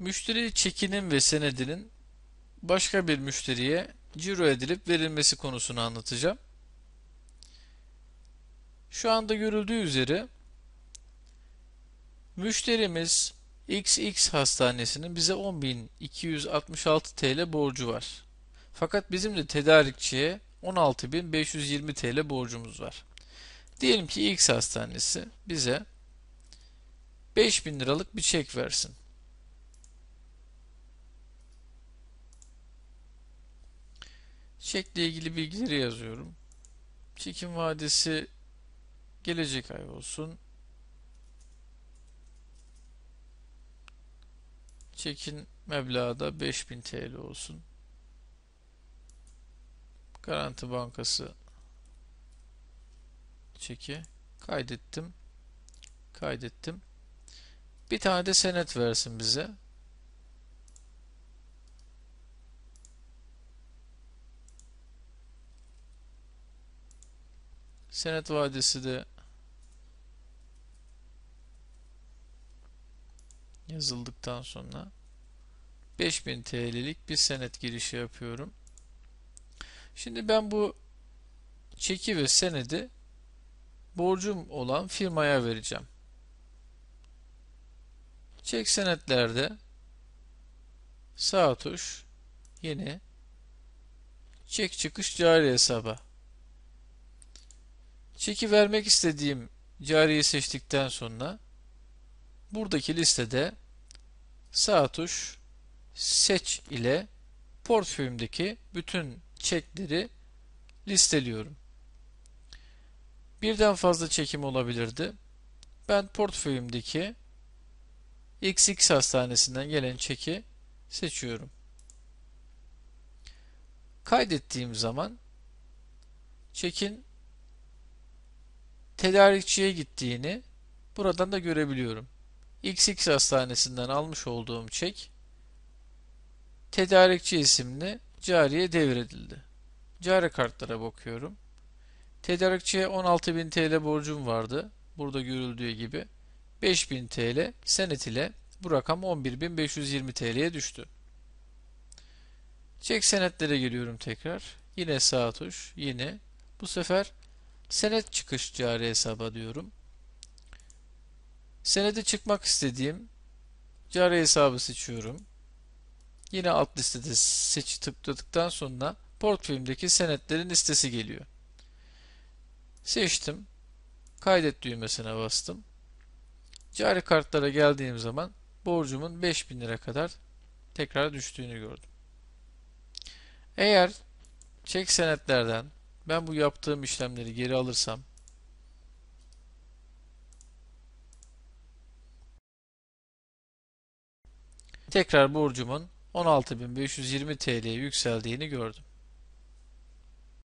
Müşteri çekinin ve senedinin başka bir müşteriye ciro edilip verilmesi konusunu anlatacağım. Şu anda görüldüğü üzere müşterimiz XX hastanesinin bize 10.266 TL borcu var. Fakat bizim de tedarikçiye 16.520 TL borcumuz var. Diyelim ki X hastanesi bize 5000 liralık bir çek versin. Çekle ilgili bilgileri yazıyorum. Çekim vadesi gelecek ay olsun. Çekin meblağı da 5000 TL olsun. Garanti Bankası çeki kaydettim. Kaydettim. Bir tane de senet versin bize. Senet vadesi de yazıldıktan sonra 5000 TL'lik bir senet girişi yapıyorum. Şimdi ben bu çeki ve senedi borcum olan firmaya vereceğim. Çek senetlerde sağ tuş yeni çek çıkış cari hesaba çeki vermek istediğim cariyi seçtikten sonra buradaki listede sağ tuş seç ile portföyümdeki bütün çekleri listeliyorum. Birden fazla çekim olabilirdi. Ben portföyümdeki XX hastanesinden gelen çeki seçiyorum. Kaydettiğim zaman çekin tedarikçiye gittiğini buradan da görebiliyorum. XX hastanesinden almış olduğum çek tedarikçi isimli cariye devredildi. Cari kartlara bakıyorum. Tedarikçiye 16.000 TL borcum vardı. Burada görüldüğü gibi. 5000 TL senet ile bu rakam 11.520 TL'ye düştü. Çek senetlere geliyorum tekrar. Yine sağ tuş. Yine. Bu sefer senet çıkış cari hesaba diyorum. Senede çıkmak istediğim cari hesabı seçiyorum. Yine alt listede seç tıkladıktan sonra portföyümdeki senetlerin listesi geliyor. Seçtim. Kaydet düğmesine bastım. Cari kartlara geldiğim zaman borcumun 5000 lira kadar tekrar düştüğünü gördüm. Eğer çek senetlerden ben bu yaptığım işlemleri geri alırsam tekrar borcumun 16.520 TL'ye yükseldiğini gördüm.